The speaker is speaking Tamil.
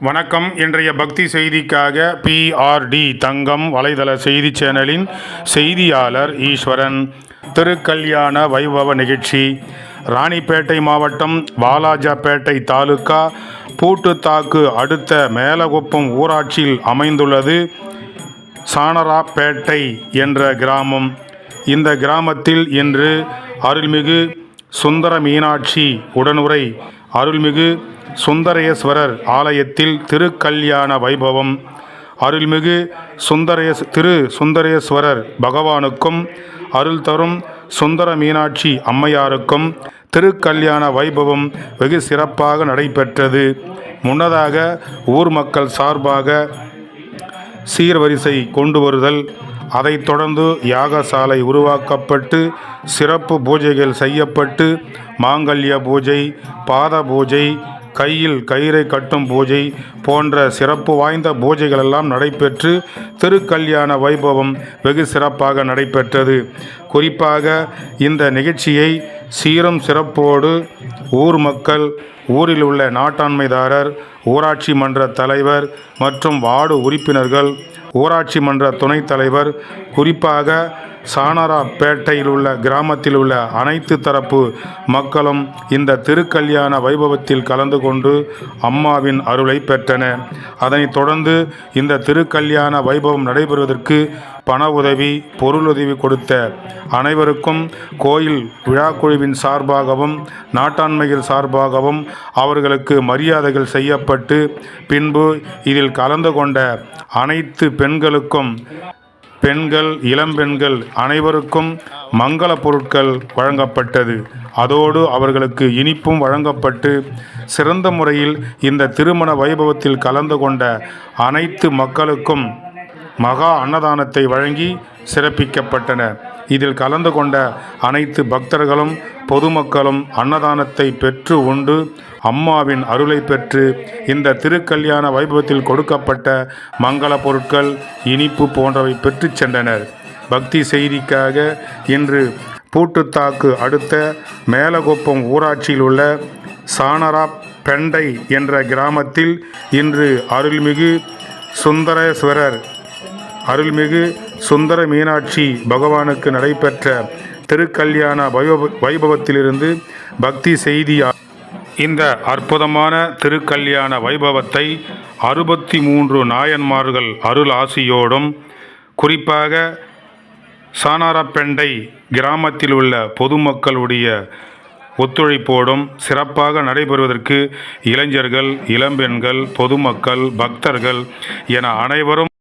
வணக்கம். இன்றைய பக்தி செய்திக்காக பிஆர்டி தங்கம் வலைதள செய்தி சேனலின் செய்தியாளர் ஈஸ்வரன். திருக்கல்யாண வைபவ நிகழ்ச்சி. ராணிப்பேட்டை மாவட்டம் வாலாஜாப்பேட்டை தாலுகா பூட்டுத்தாக்கு அடுத்த மேலகுப்பம் ஊராட்சியில் அமைந்துள்ளது. சானராப்பேட்டை என்ற கிராமம். இந்த கிராமத்தில் இன்று அருள்மிகு சுந்தர மீனாட்சி உடனுரை அருள்மிகு சுந்தரேஸ்வரர் ஆலயத்தில் திருக்கல்யாண வைபவம். அருள்மிகு சுந்தரேஸ் திரு சுந்தரேஸ்வரர் பகவானுக்கும் அருள் தரும் சுந்தர மீனாட்சி அம்மையாருக்கும் திருக்கல்யாண வைபவம் வெகு சிறப்பாக நடைபெற்றது. முன்னதாக ஊர் மக்கள் சார்பாக சீர்வரிசை கொண்டு வருதல் அதைத் தொடர்ந்து யாகசாலை உருவாக்கப்பட்டு சிறப்பு பூஜைகள் செய்யப்பட்டு மாங்கல்ய பூஜை பாத பூஜை கையில் கயிறை கட்டும் பூஜை போன்ற சிறப்பு வாய்ந்த பூஜைகள் எல்லாம் நடைபெற்று திருக்கல்யாண வைபவம் வெகு சிறப்பாக நடைபெற்றது. குறிப்பாக இந்த நிகழ்ச்சியை சீரும் சிறப்போடு ஊர் மக்கள் ஊரில் உள்ள நாட்டாண்மைதாரர் ஊராட்சி மன்ற தலைவர் மற்றும் வார்டு உறுப்பினர்கள் ஊராட்சி மன்ற துணைத் தலைவர் குறிப்பாக சானராப்பேட்டையில் உள்ள கிராமத்தில் உள்ள அனைத்து தரப்பு மக்களும் இந்த திருக்கல்யாண வைபவத்தில் கலந்து கொண்டு அம்மாவின் அருளை பெற்றன. அதனைத் தொடர்ந்து இந்த திருக்கல்யாண வைபவம் நடைபெறுவதற்கு பண உதவி பொருளுதவி கொடுத்த அனைவருக்கும் கோயில் விழாக்குழுவின் சார்பாகவும் நாட்டாண்மைகள் சார்பாகவும் அவர்களுக்கு மரியாதைகள் செய்யப்பட்டு பின்பு இதில் கலந்து கொண்ட அனைத்து பெண்களுக்கும் பெண்கள் இளம்பெண்கள் அனைவருக்கும் மங்கள பொருட்கள் வழங்கப்பட்டது. அதோடு அவர்களுக்கு இனிப்பும் வழங்கப்பட்டு சிறந்த முறையில் இந்த திருமண வைபவத்தில் கலந்து கொண்ட அனைத்து மக்களுக்கும் மகா அன்னதானத்தை வழங்கி சிறப்பிக்கப்பட்டன. இதில் கலந்து கொண்ட அனைத்து பக்தர்களும் பொதுமக்களும் அன்னதானத்தை பெற்று உண்டு. அம்மாவின் அருளை பெற்று இந்த திருக்கல்யாண வைபவத்தில் கொடுக்கப்பட்ட மங்கள பொருட்கள் இனிப்பு போன்றவை பெற்றுச் சென்றனர். பக்தி செய்திக்காக இன்று பூட்டுத்தாக்கு அடுத்த மேலகுப்பம் ஊராட்சியில் உள்ள சானரா பெண்டை என்ற கிராமத்தில் இன்று அருள்மிகு சுந்தரேஸ்வரர் அருள்மிகு சுந்தர மீனாட்சி பகவானுக்கு நடைபெற்ற திருக்கல்யாண வைபவ வைபவத்திலிருந்து பக்தி செய்தியா இந்த அற்புதமான திருக்கல்யாண வைபவத்தை அறுபத்தி மூன்று நாயன்மார்கள் அருள் ஆசியோடும் குறிப்பாக சானாரப்பெண்டை கிராமத்தில் உள்ள பொதுமக்களுடைய ஒத்துழைப்போடும் சிறப்பாக நடைபெறுவதற்கு இளைஞர்கள் இளம்பெண்கள் பொதுமக்கள் பக்தர்கள் என அனைவரும்